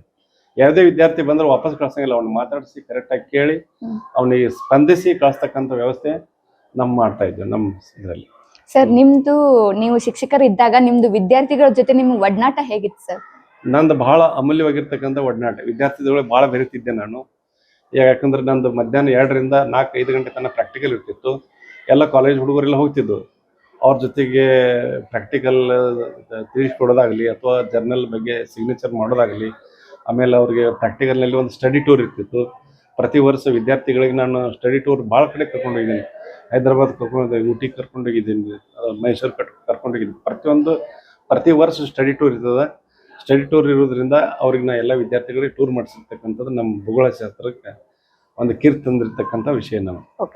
ಯಾವುದೇ ವಿದ್ಯಾರ್ಥಿ ಬಂದ್ರೆ ವಾಪಸ್ ಕಳ್ಸಂಗಿಲ್ಲ. ಅವ್ನು ಮಾತಾಡಿಸಿ ಕರೆಕ್ಟಾಗಿ ಕೇಳಿ ಅವನಿಗೆ ಸ್ಪಂದಿಸಿ ಕಳಿಸ್ತಕ್ಕಂಥ ವ್ಯವಸ್ಥೆ ನಮ್ಮ ಮಾಡ್ತಾ ಇದ್ದೀವಿ ನಮ್ಮ ಇದರಲ್ಲಿ. ಸರ್ ನಿಮ್ದು ನೀವು ಶಿಕ್ಷಕರು ಇದ್ದಾಗ ನಿಮ್ದು ವಿದ್ಯಾರ್ಥಿಗಳ ಜೊತೆ ನಿಮ್ಮ ಒಡನಾಟ ಹೇಗಿತ್ತು ಸರ್? ನಂದು ಬಹಳ ಅಮೂಲ್ಯವಾಗಿರ್ತಕ್ಕಂಥ ಒಡನಾಟ. ವಿದ್ಯಾರ್ಥಿಗಳು ಭಾಳ ಬೆರೀತಿದ್ದೆ ನಾನು. ಯಾಕಂದ್ರೆ ನಂದು ಮಧ್ಯಾಹ್ನ ಎರಡರಿಂದ ನಾಲ್ಕು, ಐದು ಗಂಟೆ ತನಕ ಪ್ರಾಕ್ಟಿಕಲ್ ಇರ್ತಿತ್ತು. ಎಲ್ಲ ಕಾಲೇಜ್ ಹುಡುಗರೆಲ್ಲ ಹೋಗ್ತಿದ್ದು ಅವ್ರ ಜೊತೆಗೆ ಪ್ರಾಕ್ಟಿಕಲ್ ತಿಳಿಸ್ಕೊಡೋದಾಗಲಿ ಅಥವಾ ಜರ್ನಲ್ ಬಗ್ಗೆ ಸಿಗ್ನೇಚರ್ ಮಾಡೋದಾಗಲಿ, ಆಮೇಲೆ ಅವ್ರಿಗೆ ಪ್ರಾಕ್ಟಿಕಲ್ನಲ್ಲಿ ಒಂದು ಸ್ಟಡಿ ಟೂರ್ ಇರ್ತಿತ್ತು. ಪ್ರತಿ ವರ್ಷ ವಿದ್ಯಾರ್ಥಿಗಳಿಗೆ ನಾನು ಸ್ಟಡಿ ಟೂರ್ ಭಾಳ ಕಡೆ ಕರ್ಕೊಂಡೋಗಿದ್ದೀನಿ ಹೈದ್ರಾಬಾದ್ ಹೈದರಾಬಾದ್ ಊಟಿಗೆ ಊಟಿ ಕರ್ಕೊಂಡು ಹೋಗಿದ್ದೀನಿ ಮೈಸೂರು ಕಟ್ ಕರ್ಕೊಂಡೋಗಿದ್ದೀನಿ ಪ್ರತಿಯೊಂದು, ಪ್ರತಿ ವರ್ಷ ಸ್ಟಡಿ ಟೂರ್ ಇರ್ತದೆ. ಸ್ಟಡಿ ಟೂರ್ ಇರೋದ್ರಿಂದ ಅವ್ರಿಗೆ ನಾ ಎಲ್ಲ ವಿದ್ಯಾರ್ಥಿಗಳಿಗೆ ಟೂರ್ ಮಾಡಿಸಿರ್ತಕ್ಕಂಥದ್ದು ನಮ್ಮ ಭೂಗೋಳಶಾಸ್ತ್ರಕ್ಕೆ ಒಂದು ಕೀರ್ತಿ ತಂದಿರ್ತಕ್ಕಂಥ ವಿಷಯ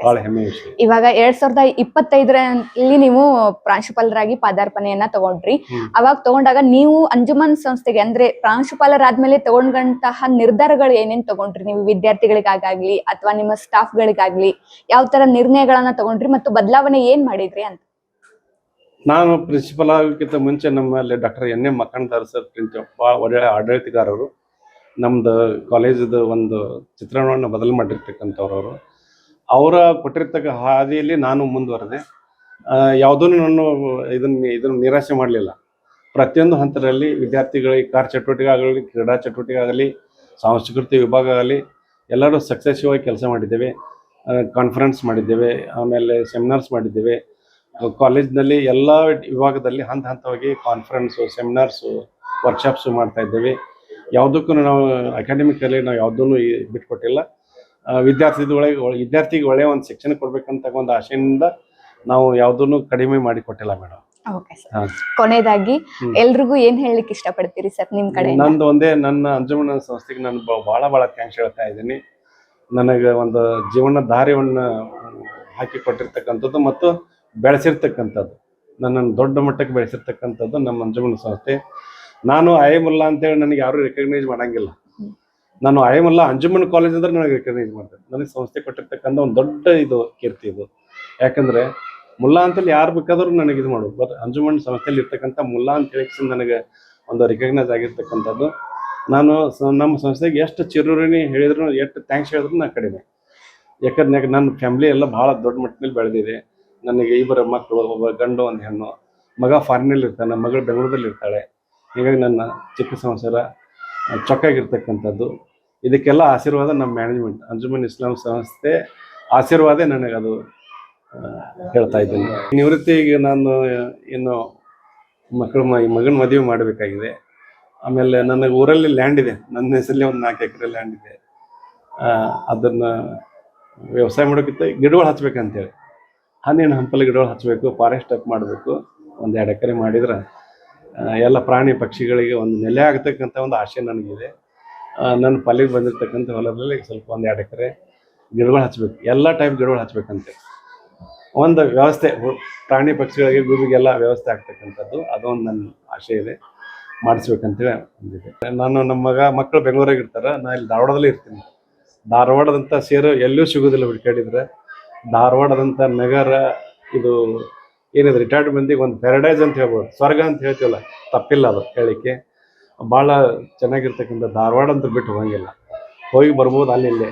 ಬಹಳ ಹೆಮ್ಮೆ ವಿಷಯ. ಇವಾಗ ಎರಡ್ ಸಾವಿರದ ಇಪ್ಪತ್ತೈದರಲ್ಲಿ ನೀವು ಪ್ರಾಂಶುಪಾಲರಾಗಿ ಪಾದಾರ್ಪಣೆಯನ್ನ ತಗೊಂಡ್ರಿ. ಅವಾಗ ತಗೊಂಡಾಗ ನೀವು ಅಂಜುಮನ್ ಸಂಸ್ಥೆಗೆ ಅಂದ್ರೆ ಪ್ರಾಂಶುಪಾಲರಾದ್ಮೇಲೆ ತಗೊಂಡಂತಹ ನಿರ್ಧಾರಗಳು ಏನೇನ್ ತಗೊಂಡ್ರಿ? ನೀವು ವಿದ್ಯಾರ್ಥಿಗಳಿಗಾಗ್ಲಿ ಅಥವಾ ನಿಮ್ಮ ಸ್ಟಾಫ್ ಗಳಿಗಾಗ್ಲಿ ಯಾವ ತರ ನಿರ್ಣಯಗಳನ್ನ ತಗೊಂಡ್ರಿ ಮತ್ತು ಬದಲಾವಣೆ ಏನ್ ಮಾಡಿದ್ರಿ ಅಂತ? ನಾನು ಪ್ರಿನ್ಸಿಪಲ್ ಆಗೋಕ್ಕಿಂತ ಮುಂಚೆ ನಮ್ಮಲ್ಲಿ doctor N M Makkandar sir ಒಳ್ಳೆಯ ಆಡಳಿತಗಾರರು. ನಮ್ದು ಕಾಲೇಜದು ಒಂದು ಚಿತ್ರಣವನ್ನು ಬದಲು ಮಾಡಿರ್ತಕ್ಕಂಥವ್ರು ಅವರು ಅವರ ಕೊಟ್ಟಿರ್ತಕ್ಕ ಹಾದಿಯಲ್ಲಿ ನಾನು ಮುಂದುವರೆದೆ. ಯಾವುದೂ ನಾನು ಇದನ್ನು ಇದನ್ನು ನಿರಾಶೆ ಮಾಡಲಿಲ್ಲ. ಪ್ರತಿಯೊಂದು ಹಂತದಲ್ಲಿ ವಿದ್ಯಾರ್ಥಿಗಳಿಗೆ ಕಾರ್ಯ ಚಟುವಟಿಕೆ ಆಗಲಿ ಕ್ರೀಡಾ ಚಟುವಟಿಕೆ ಆಗಲಿ ಸಾಂಸ್ಕೃತಿಕ ವಿಭಾಗ ಆಗಲಿ, ಎಲ್ಲರೂ ಸಕ್ಸೆಸಿವ್ ಆಗಿ ಕೆಲಸ ಮಾಡಿದ್ದೇವೆ. ಕಾನ್ಫರೆನ್ಸ್ ಮಾಡಿದ್ದೇವೆ, ಆಮೇಲೆ ಸೆಮಿನಾರ್ಸ್ ಮಾಡಿದ್ದೇವೆ. ಕಾಲೇಜ್ನಲ್ಲಿ ಎಲ್ಲ ವಿಭಾಗದಲ್ಲಿ ಹಂತ ಹಂತವಾಗಿ ಕಾನ್ಫರೆನ್ಸು ಸೆಮಿನಾರ್ಸು ವರ್ಕ್ಶಾಪ್ಸು ಮಾಡ್ತಾ ಇದ್ದೇವೆ. ಯಾವುದಕ್ಕೂ ನಾವು ಅಕಾಡೆಮಿಕಲ್ಲಿ ನಾವು ಯಾವುದನ್ನು ಬಿಟ್ಕೊಟ್ಟಿಲ್ಲ. ವಿದ್ಯಾರ್ಥಿ ವಿದ್ಯಾರ್ಥಿದ ಒಳಗೆ ವಿದ್ಯಾರ್ಥಿಗೆ ಒಳ್ಳೆಯ ಒಂದು ಶಿಕ್ಷಣ ಕೊಡ್ಬೇಕಂತ ಒಂದು ಆಶೆಯಿಂದ ನಾವು ಯಾವುದನ್ನು ಕಡಿಮೆ ಮಾಡಿ ಕೊಟ್ಟಿಲ್ಲ ಮೇಡಮ್. ಓಕೆ ಸರ್ ಹಾ. ಕೊನೆಯದಾಗಿ. ಎಲ್ರಿಗೂ ಏನ್ ಹೇಳಲಿಕ್ಕೆ ಇಷ್ಟಪಡ್ತೀರಿ ಸರ್ ನಿಮ್ ಕಡೆ ನಂದು ಒಂದೇ ನನ್ನ ಅಂಜುಮನ ಸಂಸ್ಥೆಗೆ ನಾನು ಬಹಳ ಬಹಳ ಥ್ಯಾಂಕ್ಸ್ ಹೇಳ್ತಾ ಇದ್ದೀನಿ. ನನಗೆ ಒಂದು ಜೀವನ ದಾರಿಯನ್ನು ಹಾಕಿ ಕೊಟ್ಟಿರ್ತಕ್ಕಂಥದ್ದು ಮತ್ತು ಬೆಳೆಸಿರ್ತಕ್ಕಂಥದ್ದು. ನನ್ನನ್ನು ದೊಡ್ಡ ಮಟ್ಟಕ್ಕೆ ಬೆಳೆಸಿರ್ತಕ್ಕಂಥದ್ದು ನಮ್ಮ ಅಂಜುಮನ ಸಂಸ್ಥೆ. ನಾನು ಐಎಮುಲ್ಲಾ ಅಂತೇಳಿ ನನಗೆ ಯಾರು ರೆಕಗ್ನೈಸ್ ಮಾಡಂಗಿಲ್ಲ. ನಾನು ನಾನು ಮುಲ್ಲಾ ಅಂಜುಮನ್ ಕಾಲೇಜ್ ಅಂದ್ರೆ ನನಗೆ ರೆಕಗ್ನೈಸ್ ಮಾಡ್ತೇನೆ ನನಗೆ ಸಂಸ್ಥೆ ಕೊಟ್ಟಿರ್ತಕ್ಕಂಥ ಒಂದು ದೊಡ್ಡ ಇದು ಕೀರ್ತಿ ಇದು. ಯಾಕಂದ್ರೆ ಮುಲ್ಲಾ ಅಂತೇಳಿ ಯಾರು ಬೇಕಾದ್ರೂ ನನಗೆ ಇದು ಮಾಡೋದು ಬಟ್ ಅಂಜುಮನ್ ಸಂಸ್ಥೆಯಲ್ಲಿ ಇರ್ತಕ್ಕಂಥ ಮುಲ್ಲಾ ಅಂತ ಹೇಳಿ ನನಗೆ ಒಂದು ರೆಕಗ್ನೈಸ್ ಆಗಿರ್ತಕ್ಕಂಥದ್ದು. ನಾನು ನಮ್ಮ ಸಂಸ್ಥೆಗೆ ಎಷ್ಟು ಚಿರೂರಿನಿ ಹೇಳಿದ್ರು, ಎಷ್ಟು ಥ್ಯಾಂಕ್ಸ್ ಹೇಳಿದ್ರು ನಾನು ಕಡಿಮೆ. ಯಾಕಂದ್ರೆ ನನ್ನ ಫ್ಯಾಮಿಲಿ ಎಲ್ಲ ಭಾಳ ದೊಡ್ಡ ಮಟ್ಟದಲ್ಲಿ ಬೆಳೆದಿದೆ. ನನಗೆ ಇಬ್ಬರು ಮಕ್ಕಳು, ಒಬ್ಬ ಗಂಡು, ಒಂದು ಹೆಣ್ಣು. ಮಗ ಫಾರಿನಲ್ಲಿ ಇರ್ತಾನೆ, ಮಗಳು ಬೆಂಗಳೂರಲ್ಲಿ ಇರ್ತಾಳೆ. ಹೀಗಾಗಿ ನನ್ನ ಚಿಕ್ಕ ಸಂಸಾರ ಚೊಕ್ಕಾಗಿರ್ತಕ್ಕಂಥದ್ದು. ಇದಕ್ಕೆಲ್ಲ ಆಶೀರ್ವಾದ ನಮ್ಮ ಮ್ಯಾನೇಜ್ಮೆಂಟ್ ಅಂಜುಮನ್ ಇಸ್ಲಾಂ ಸಂಸ್ಥೆ ಆಶೀರ್ವಾದೇ ನನಗೆ ಅದು ಆ, ಹೇಳ್ತಾ ಇದ್ದೀನಿ. ನಿವೃತ್ತಿಗೆ ನಾನು ಇನ್ನು ಮಕ್ಕಳು ಮಗನ ಮದುವೆ ಮಾಡಬೇಕಾಗಿದೆ. ಆಮೇಲೆ ನನಗೆ ಊರಲ್ಲಿ ಲ್ಯಾಂಡ್ ಇದೆ. ನನ್ನ ಹೆಸರಲ್ಲಿ ಒಂದು ನಾಲ್ಕು ಎಕರೆ ಲ್ಯಾಂಡ್ ಇದೆ. ಅದನ್ನು ವ್ಯವಸಾಯ ಮಾಡೋಕ್ಕಿಂತ ಗಿಡಗಳು ಹಚ್ಬೇಕಂತೇಳಿ. ಹಣ್ಣಿನ ಹಂಪಲ್ಲಿ ಗಿಡಗಳು ಹಚ್ಚಬೇಕು ಫಾರೆಸ್ಟ್ ಅಪ್ ಮಾಡಬೇಕು. ಒಂದು ಎರಡು ಎಕರೆ ಮಾಡಿದ್ರೆ ಎಲ್ಲ ಪ್ರಾಣಿ ಪಕ್ಷಿಗಳಿಗೆ ಒಂದು ನೆಲೆ ಆಗ್ತಕ್ಕಂಥ ಒಂದು ಆಸೆ ನನಗಿದೆ. ನನ್ನ ಪಾಲಿಗೆ ಬಂದಿರತಕ್ಕಂಥ ಹೊಲದಲ್ಲಿ ಸ್ವಲ್ಪ ಒಂದು ಎರಡು ಎಕರೆ ಗಿಡಗಳು ಹಚ್ಬೇಕು. ಎಲ್ಲ ಟೈಪ್ ಗಿಡಗಳು ಹಚ್ಬೇಕಂತೆ. ಒಂದು ವ್ಯವಸ್ಥೆ ಪ್ರಾಣಿ ಪಕ್ಷಿಗಳಿಗೆ ಗೂಬಿಗೆಲ್ಲ ವ್ಯವಸ್ಥೆ ಆಗ್ತಕ್ಕಂಥದ್ದು, ಅದೊಂದು ನನ್ನ ಆಸೆ ಇದೆ. ಮಾಡಿಸ್ಬೇಕಂತೇಳಿ ಅಂದಿದೆ. ನಾನು ನಮ್ಮ ಮಗ ಮಕ್ಕಳು ಬೆಂಗಳೂರಾಗ ಇರ್ತಾರೆ ನಾನು ಇಲ್ಲಿ ಧಾರವಾಡದಲ್ಲಿ ಇರ್ತೀನಿ. ಧಾರವಾಡದಂಥ ಸೇರು ಎಲ್ಲೂ ಸಿಗೋದಿಲ್ಲ ಹುಡುಕಾಡಿದ್ರೆ ಧಾರವಾಡದಂಥ ನಗರ, ಇದು ಏನಿದೆ ರಿಟೈರ್ಡ್ ಮಂದಿಗೆ ಒಂದು ಪ್ಯಾರಡೈಸ್ ಅಂತ ಹೇಳ್ಬೋದು. ಸ್ವರ್ಗ ಅಂತ ಹೇಳ್ತೀವಲ್ಲ, ತಪ್ಪಿಲ್ಲ ಅದು ಹೇಳಲಿಕ್ಕೆ ಭಾಳ ಚೆನ್ನಾಗಿರ್ತಕ್ಕಂಥ ಧಾರವಾಡ ಅಂತ ಬಿಟ್ಟು ಹೋಗಂಗಿಲ್ಲ ಹೋಗಿ ಬರ್ಬೋದು ಅಲ್ಲಿ ಇಲ್ಲೇ